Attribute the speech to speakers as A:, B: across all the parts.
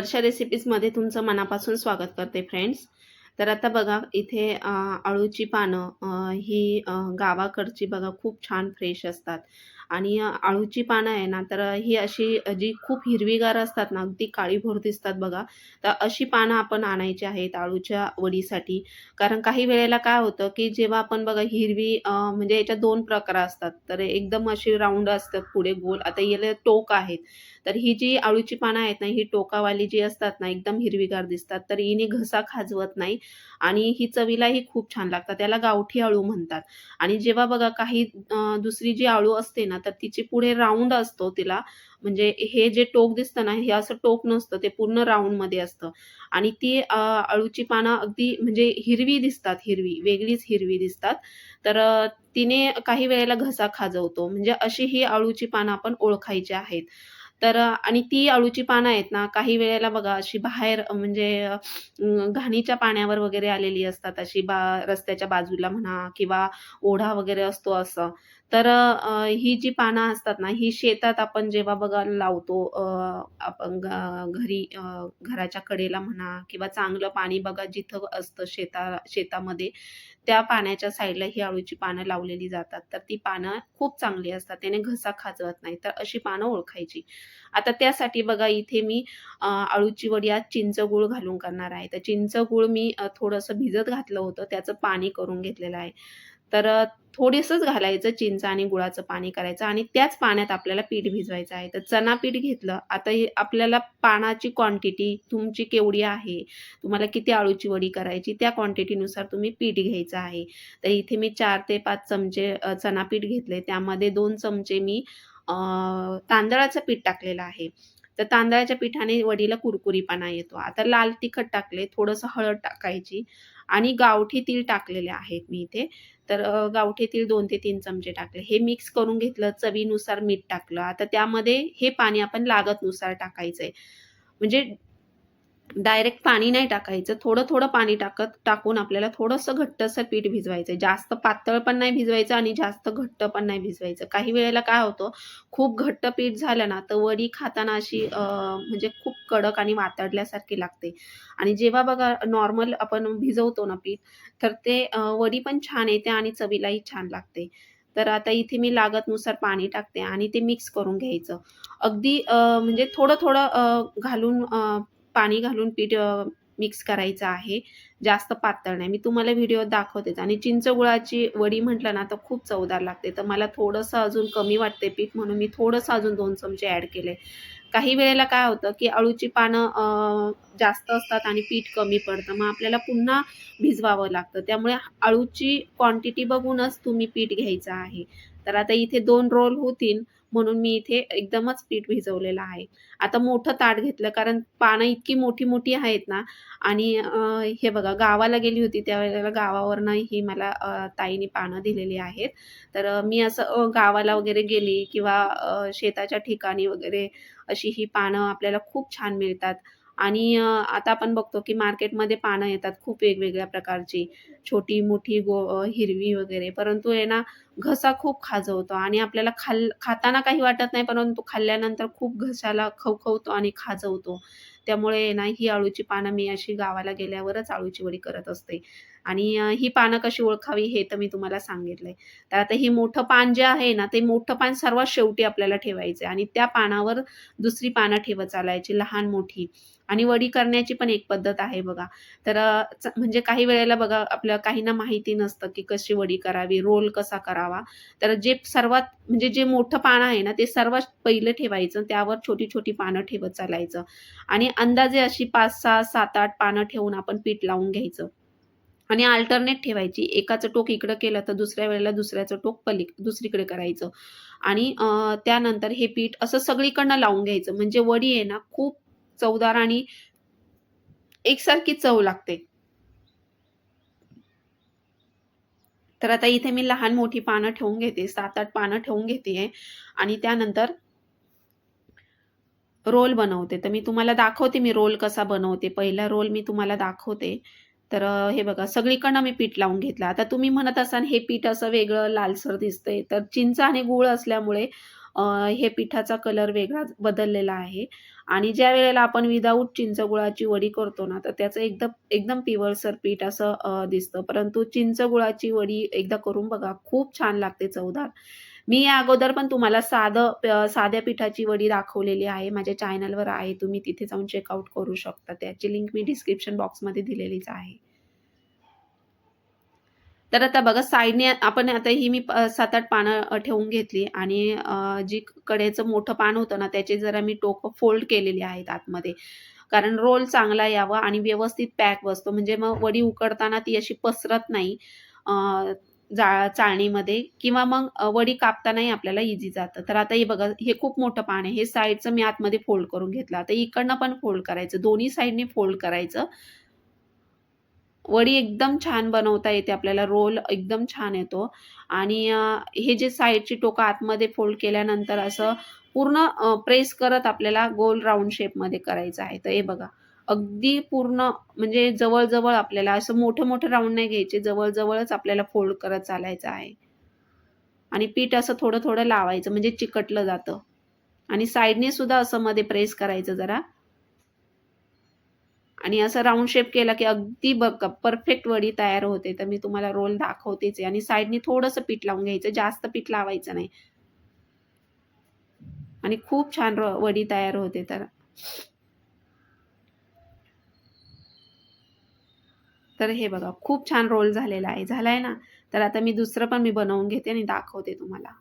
A: वर्षा रेसिपीजमध्ये तुमचं मनापासून स्वागत करते फ्रेंड्स तर आता बघा इथे अळूची पानं ही गावाकडची बघा खूप छान फ्रेश असतात. आणि अळूची पानं आहे ना तर ही अशी जी खूप हिरवीगार असतात ना अगदी काळीभोर दिसतात बघा. तर अशी पानं आपण आणायची आहेत अळूच्या वडीसाठी. कारण काही वेळेला काय होतं की जेव्हा आपण बघा हिरवी म्हणजे याच्यात दोन प्रकार असतात. तर एकदम अशी राऊंड असतात पुढे गोल. आता याला टोक आहेत. तर ही जी अळूची पानं आहेत ना ही टोकावाली जी असतात ना एकदम हिरवीगार दिसतात. तर हिने घसा खाजवत नाही आणि ही चवीलाही खूप छान लागतात. त्याला गावठी अळू म्हणतात. आणि जेव्हा बघा काही दुसरी जी अळू असते ना तर तिची पुढे राऊंड असतो तिला. म्हणजे हे जे टोक दिसतं ना हे असं टोक नसतं ते पूर्ण राऊंडमध्ये असतं. आणि ती अळूची पानं अगदी म्हणजे हिरवी दिसतात हिरवी वेगळीच हिरवी दिसतात. तर तिने काही वेळेला घसा खाजवतो. म्हणजे अशी ही अळूची पानं आपण ओळखायची आहेत. तर आणि ती अळूची पानं आहेत ना, काही वेळेला बघा अशी बाहेर म्हणजे घाणीच्या पाण्यावर वगैरे आलेली असतात. अशी बा रस्त्याच्या बाजूला म्हणा किंवा ओढा वगैरे असतो असं. तर ही जी पानं असतात ना, ही शेतात आपण जेव्हा बघा लावतो आपण घ घरी घराच्या कडेला म्हणा किंवा चांगलं पाणी बघा जिथं असतं शेता शेतामध्ये, त्या पाण्याच्या साईडला ही अळूची पानं लावलेली जातात. तर ती पानं खूप चांगली असतात. त्याने घसा खाजवत नाही. तर अशी पानं ओळखायची. आता त्यासाठी बघा इथे मी आळूची अळूची चिंच गूळ घालून करणार आहे. तर चिंच गूळ मी थोडंसं भिजत घातलं होतं. त्याचं पाणी करून घेतलेलं आहे. तर थोडंसंच घालायचं चिंच आणि गुळाचं पाणी करायचं आणि त्याच पाण्यात आपल्याला पीठ भिजवायचं आहे. तर चना पीठ घेतलं. आता हे आपल्याला पानाची क्वांटिटी तुमची केवढी आहे, तुम्हाला किती अळूची वडी करायची त्या क्वांटिटीनुसार तुम्ही पीठ घ्यायचं आहे. तर इथे मी चार ते पाच चमचे अ, चना पीठ घेतले. त्यामध्ये दोन चमचे मी तांदळाचं पीठ टाकलेलं आहे. तर तांदळाच्या पिठाने वडीला कुरकुरीपणा येतो. आता लाल तिखट टाकले, थोडंसं हळद टाकायची आणि गावठी तीळ टाकलेले आहेत मी इथे. तर गावठीतील दोन ते तीन चमचे टाकले. हे मिक्स करून घेतलं, चवीनुसार मीठ टाकलं. आता त्यामध्ये हे पाणी आपण लागतनुसार टाकायचंय. म्हणजे डायरेक्ट पाणी नाही टाकायचं. थोडं-थोडं पाणी टाकत टाकून आपल्याला थोडंसं घट्टसर पीठ भिजवायचं जास्त पातळ पण नाही भिजवायचं आणि जास्त घट्ट पण नाही भिजवायचं. काही वेळेला काय होतं, खूप घट्ट पीठ झालं ना, तर वडी खाताना अशी म्हणजे खूप कडक आणि वातडल्यासारखी लागते. आणि जेव्हा बघा नॉर्मल आपण भिजवतो ना पीठ, तर ते वडी पण छान येते आणि चवीलाही छान लागते. तर आता इथे मी लागतनुसार पाणी टाकते आणि ते मिक्स करून घ्यायचं. अगदी म्हणजे थोडं-थोडं घालून पाणी घालून पीठ मिक्स करायचं आहे. जास्त पातळ नाही. मी तुम्हाला व्हिडिओ दाखवतेच आणि चिंच गुळाची वडी म्हटलं ना, तर खूप चवदार लागते. तर मला थोडंसं अजून कमी वाटते पीठ म्हणून मी थोडंसं अजून दोन चमचे ॲड केले. काही वेळेला काय होतं, की अळूची पानं जास्त असतात आणि पीठ कमी पडतं. मग आपल्याला पुन्हा भिजवावं लागतं. त्यामुळे अळूची क्वांटिटी बघूनच तुम्ही पीठ घ्यायचं आहे. तर आता इथे दोन रोल होतील म्हणून मी इथे एकदमच पीठ भिजवलेलं आहे. आता मोठं ताट घेतलं कारण पानं इतकी मोठी-मोठी आहेत ना आणि हे बघा गावाला गेली होती त्यावेळेला गावावरनं ही मला ताईने पानं दिलेली आहेत. तर मी असं गावाला वगैरे गेली किंवा शेताच्या ठिकाणी वगैरे अशी ही पानं आपल्याला खूप छान मिळतात. आणि आता आपण बघतो की मार्केटमध्ये पानं येतात खूप वेगवेगळ्या प्रकारची. छोटी, मोठी, गो हिरवी वगैरे. परंतु आहे ना घसा खूप खाजवतो आणि आपल्याला खाल खाताना काही वाटत नाही, परंतु खाल्ल्यानंतर खूप घशाला खवखवतो आणि खाजवतो. त्यामुळे आहे ना ही अळूची पानं मी अशी गावाला गेल्यावरच अळूची वडी करत असते. आणि ही पानं कशी ओळखावी हे तर मी तुम्हाला सांगितलंय. तर आता ही मोठं पान जे आहे ना, ते मोठं पान सर्वात शेवटी आपल्याला ठेवायचं आणि त्या पानावर दुसरी पानं ठेवत चालायची लहान-मोठी. आणि वडी करण्याची पण एक पद्धत आहे बघा. तर म्हणजे काही वेळेला बघा आपल्या काहींना माहिती नसतं, की कशी वडी करावी, रोल कसा करावा. तर जे सर्वात म्हणजे जे मोठं पानं आहे ना, ते सर्वात पहिलं ठेवायचं. त्यावर छोटी-छोटी पानं ठेवत चालायचं आणि अंदाजे अशी 5, 6, 7, 8 पानं ठेवून आपण पीठ लावून घ्यायचं. आणि अल्टरनेट ठेवायची. एकाचं टोक इकडं केलं, तर दुसऱ्या वेळेला दुसऱ्याचं टोक पली दुसरीकडे करायचं. आणि त्यानंतर हे पीठ असं सगळीकडनं लावून घ्यायचं. म्हणजे वडी आहे ना खूप चवदार आणि एकसारखी चव लागते. तर आता इथे मी लहान-मोठी पानं ठेवून घेते. 7-8 पानं ठेवून घेते आणि त्यानंतर रोल बनवते. तर मी तुम्हाला दाखवते मी रोल कसा बनवते. पहिला रोल मी तुम्हाला दाखवते. तर हे बघा सगळीकडनं मी पीठ लावून घेतलं. आता तुम्ही म्हणत असाल हे पीठ असं वेगळं लालसर दिसतंय. तर चिंच आणि गूळ असल्यामुळे हे पिठाचा कलर वेगळा बदललेला आहे. आणि ज्या वेळेला आपण विदाऊट चिंचगुळाची वडी करतो ना तर त्याचं एकदम एकदम पिवळसर पीठ असं दिसतं. परंतु चिंचगुळाची वडी एकदा करून बघा खूप छान लागते चवदार. मी या अगोदर पण तुम्हाला साधं साध्या पिठाची वडी दाखवलेली आहे. माझ्या चॅनलवर आहे. तुम्ही तिथे जाऊन चेकआउट करू शकता. त्याची लिंक मी डिस्क्रिप्शन बॉक्समध्ये दिलेलीच आहे. तर आता बघा साईडने आपण आता ही मी सात आठ पानं ठेवून घेतली आणि जी कडेचं मोठं पान होतं ना त्याचे जरा मी टोकं फोल्ड केलेली आहेत आतमध्ये. कारण रोल चांगला यावा आणि व्यवस्थित पॅक बसतो. म्हणजे मग वडी उकडताना ती अशी पसरत नाही जा चाळणीमध्ये किंवा मग वडी कापतानाही आपल्याला इझी जातं. तर आता हे बघा हे खूप मोठं पान आहे. हे साईडचं मी आतमध्ये फोल्ड करून घेतलं. आता इकडनं पण फोल्ड करायचं. दोन्ही साईडने फोल्ड करायचं. वडी एकदम छान बनवता येते आपल्याला रोल एकदम छान येतो. आणि हे जे साईडची टोकं आतमध्ये फोल्ड केल्यानंतर असं पूर्ण प्रेस करत आपल्याला गोल राऊंड शेपमध्ये करायचं आहे. तर हे बघा अगदी पूर्ण म्हणजे जवळजवळ आपल्याला असं मोठं-मोठं राऊंड नाही घ्यायचे जवळजवळच आपल्याला फोल्ड करत चालायचं आहे. आणि पीठ असं थोडं-थोडं लावायचं म्हणजे चिकटलं जातं. आणि साईडने सुद्धा असं मध्ये प्रेस करायचं जरा. आणि असं राऊंड शेप केला की अगदी बघ परफेक्ट वडी तयार होते. तर मी तुम्हाला रोल दाखवतेच आहे. आणि साईडने थोडंसं पीठ लावून घ्यायचं. जास्त पीठ लावायचं नाही. आणि खूप छान वडी तयार होते तर. तर हे बघा खूप छान रोल झालेला आहे. झालाय ना? तर आता मी दुसरं पण मी बनवून घेते आणि दाखवते तुम्हाला.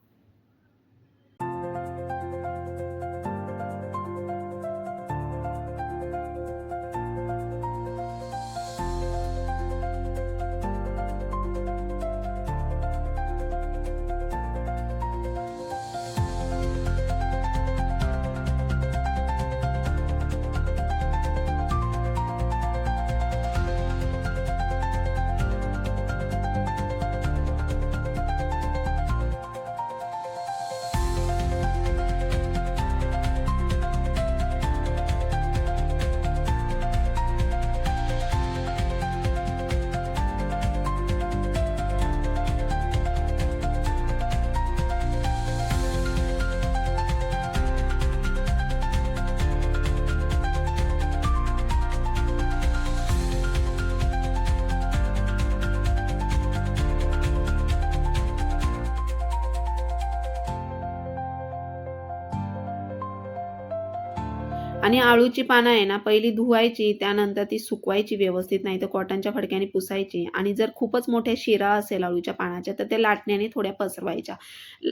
A: आणि आळूची पानं आहे ना पहिली धुवायची त्यानंतर ती सुकवायची व्यवस्थित नाही तर कॉटनच्या फडक्याने पुसायची. आणि जर खूपच मोठ्या शिरा असेल आळूच्या पानाच्या तर त्या लाटण्याने थोड्या पसरवायच्या.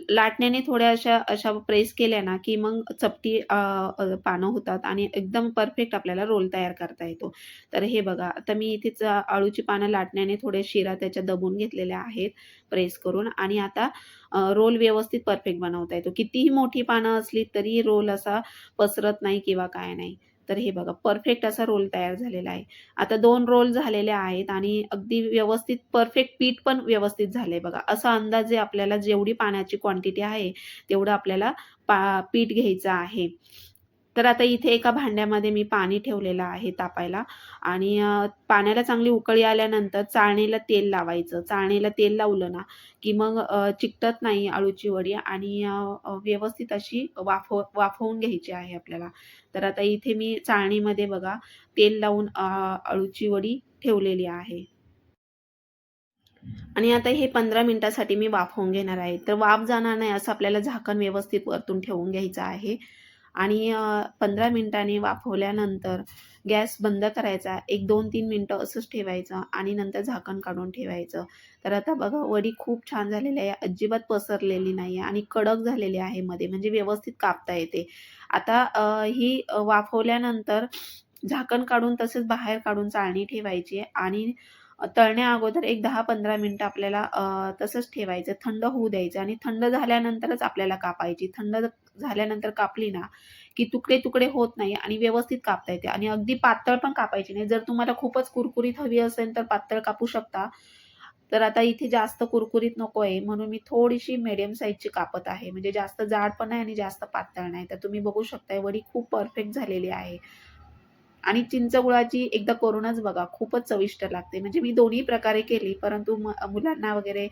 A: लाटण्याने थोड्या अशा अशा प्रेस केल्या ना की मग चपटी पानं होतात आणि एकदम परफेक्ट आपल्याला रोल तयार करता येतो. तर हे बघा आता मी इथेच आळूची पानं लाटण्याने थोड्या शिरा त्याच्या दबून घेतलेल्या आहेत प्रेस करून. आणि आता रोल व्यवस्थित परफेक्ट बनवता येतो. कितीही मोठी पानं असली तरी रोल असा पसरत नाही किंवा काय नाही. तर हे बघा परफेक्ट असा रोल तयार झालेला आहे. आता दोन रोल झालेले आहेत आणि अगदी व्यवस्थित परफेक्ट पीठ पण व्यवस्थित झाले बघा. असा अंदाजे आपल्याला जेवढी पाण्याची क्वांटिटी आहे तेवढं आपल्याला पा पीठ घ्यायचं आहे. तर आता इथे एका भांड्यामध्ये मी पाणी ठेवलेलं आहे तापायला. आणि पाण्याला चांगली उकळी आल्यानंतर चाळणीला तेल लावायचं. चाळणीला तेल लावलं ना की मग चिकटत नाही आळूची वडी आणि व्यवस्थित अशी वाफव वाफवून घ्यायची आहे आपल्याला. तर आता इथे मी चाळणीमध्ये बघा तेल लावून अळूची वडी ठेवलेली आहे. आणि आता हे पंधरा मिनटासाठी मी वाफवून घेणार आहे. तर वाफ जाणार नाही असं आपल्याला झाकण व्यवस्थित वरतून ठेवून घ्यायचं आहे. आणि पंधरा मिनटांनी वाफवल्यानंतर गॅस बंद करायचा. एक दोन तीन मिनटं असंच ठेवायचं आणि नंतर झाकण काढून ठेवायचं. तर आता बघा वडी खूप छान झालेली आहे. अजिबात पसरलेली नाही आहे आणि कडक झालेली आहे मध्ये. म्हणजे व्यवस्थित कापता येते. आता ही वाफवल्यानंतर झाकण काढून तसेच बाहेर काढून चाळणी ठेवायची आणि तळण्या अगोदर एक दहा पंधरा मिनटं आपल्याला तसंच ठेवायचं. थंड होऊ द्यायचं आणि थंड झाल्यानंतरच आपल्याला कापायची. थंड झाल्यानंतर कापली ना की तुकडे तुकडे होत नाही आणि व्यवस्थित कापता येते. आणि अगदी पातळ पण कापायची नाही. जर तुम्हाला खूपच कुरकुरीत हवी असेल तर पातळ कापू शकता. तर आता इथे जास्त कुरकुरीत नको आहे म्हणून मी थोडीशी मिडियम साईजची कापत आहे. म्हणजे जास्त जाड पण आहे आणि जास्त पातळ नाही. तर तुम्ही बघू शकताय वडी खूप परफेक्ट झालेली आहे. आणि चिंच गुळाची एकदा करूनच बघा खूपच चविष्ट लागते. म्हणजे मी दोन्ही प्रकारे केली परंतु मुलांना वगैरे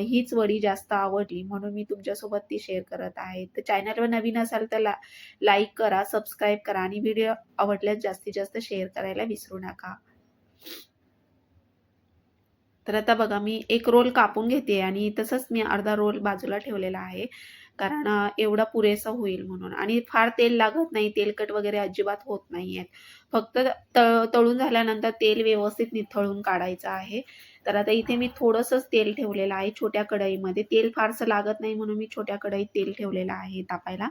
A: हीच वडी जास्त आवडली. म्हणून मी तुमच्यासोबत ती शेअर करत आहे. तर चॅनलवर नवीन असाल तर ला लाईक करा सबस्क्राईब करा आणि व्हिडिओ आवडल्यास जास्तीत जास्त शेअर करायला विसरू नका. तर आता बघा मी एक रोल कापून घेते आणि तसंच मी अर्धा रोल बाजूला ठेवलेला आहे. कारण एवढा पुरेसा होईल म्हणून. आणि फार तेल लागत नाही तेलकट वगैरे अजिबात होत नाही आहेत फक्त तळ तळून झाल्यानंतर तेल व्यवस्थित निथळून काढायचं आहे. तर आता इथे मी थोडंसंच तेल ठेवलेलं आहे छोट्या कढईमध्ये. तेल फारसं लागत नाही म्हणून मी छोट्या कढईत तेल ठेवलेलं आहे तापायला.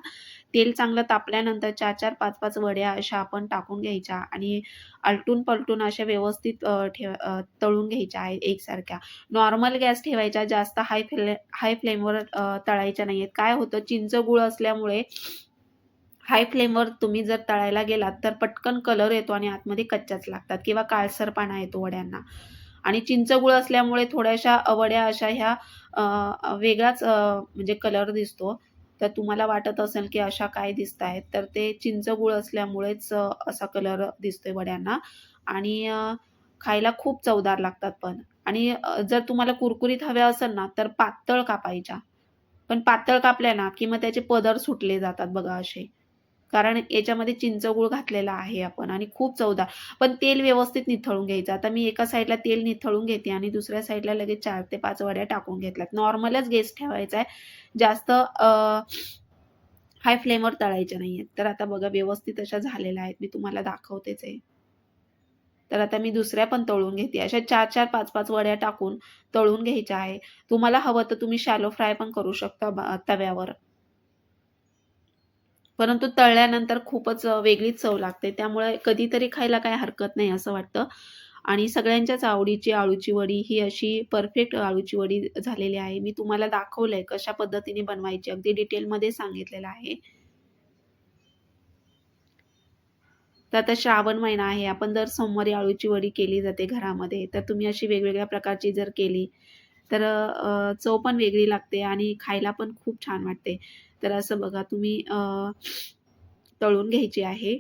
A: तेल चांगलं तापल्यानंतर चार चार पाच पाच वड्या अशा आपण टाकून घ्यायच्या आणि आलटून पलटून अशा व्यवस्थित ठेव तळून घ्यायच्या आहेत एकसारख्या. नॉर्मल गॅस ठेवायच्या जास्त हाय फ्ले हाय फ्लेमवर तळायच्या नाही आहेत काय होतं? चिंच गुळ असल्यामुळे हाय फ्लेमवर तुम्ही जर तळायला गेलात तर पटकन कलर येतो आणि आतमध्ये कच्च्याच लागतात किंवा काळसरपणा येतो वड्यांना. आणि चिंच गुळ असल्यामुळे थोड्याशा अवड्या वड्या अशा ह्या वेगळाच म्हणजे कलर दिसतो. तर तुम्हाला वाटत असेल की अशा काय दिसत आहेत तर ते चिंच गुळ असल्यामुळेच असा कलर दिसतोय वड्यांना. आणि खायला खूप चवदार लागतात पण. आणि जर तुम्हाला कुरकुरीत हव्या असेल ना तर पातळ कापायच्या. पण पातळ कापल्या ना की मग त्याचे पदर सुटले जातात बघा असे. कारण याच्यामध्ये चिंचगूळ घातलेला आहे आपण आणि खूप चवदार. पण तेल व्यवस्थित निथळून घ्यायचं. आता मी एका साईडला तेल निथळून घेते आणि दुसऱ्या साईडला लगेच चार ते पाच वड्या टाकून घेतल्यात. नॉर्मलच गॅस ठेवायचा आहे. जास्त हाय फ्लेमवर तळायच्या नाही आहेत तर आता बघा व्यवस्थित अशा झालेल्या आहेत. मी तुम्हाला दाखवतेच आहे. तर आता मी दुसऱ्या पण तळून घेते. अशा चार चार पाच पाच वड्या टाकून तळून घ्यायच्या आहे. तुम्हाला हवं तर तुम्ही शॅलो फ्राय पण करू शकता तव्यावर. परंतु तळल्यानंतर खूपच वेगळीच चव लागते. त्यामुळे कधीतरी खायला काही हरकत नाही असं वाटतं. आणि सगळ्यांच्याच आवडीची आळूची वडी ही अशी परफेक्ट आळूची वडी झालेली आहे. मी तुम्हाला दाखवलंय कशा पद्धतीने बनवायची अगदी डिटेलमध्ये सांगितलेलं आहे. तर आता श्रावण महिना आहे. आपण दर सोमवारी आळूची वडी केली जाते घरामध्ये. तर तुम्ही अशी वेगवेगळ्या प्रकारची जर केली तर चव पण वेगळी लागते आणि खायला पण खूप छान वाटते. तर असं बघा तुम्ही तळून घ्यायची आहे.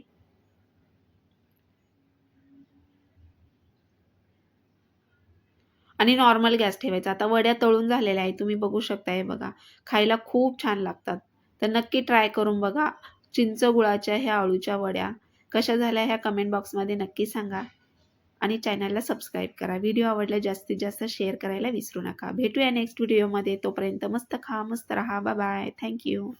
A: आणि नॉर्मल गॅस ठेवायचा. आता वड्या तळून झालेल्या आहेत तुम्ही बघू शकता हे बघा. खायला खूप छान लागतात. तर नक्की ट्राय करून बघा. चिंच गुळाच्या ह्या आळूच्या वड्या कशा झाल्या ह्या कमेंट बॉक्समध्ये नक्की सांगा. आणि चॅनलला सबस्क्राईब करा. व्हिडिओ आवडला जास्तीत जास्त शेअर करायला विसरू नका. भेटूया नेक्स्ट व्हिडिओमध्ये तोपर्यंत मस्त खा मस्त राहा. Bye thank you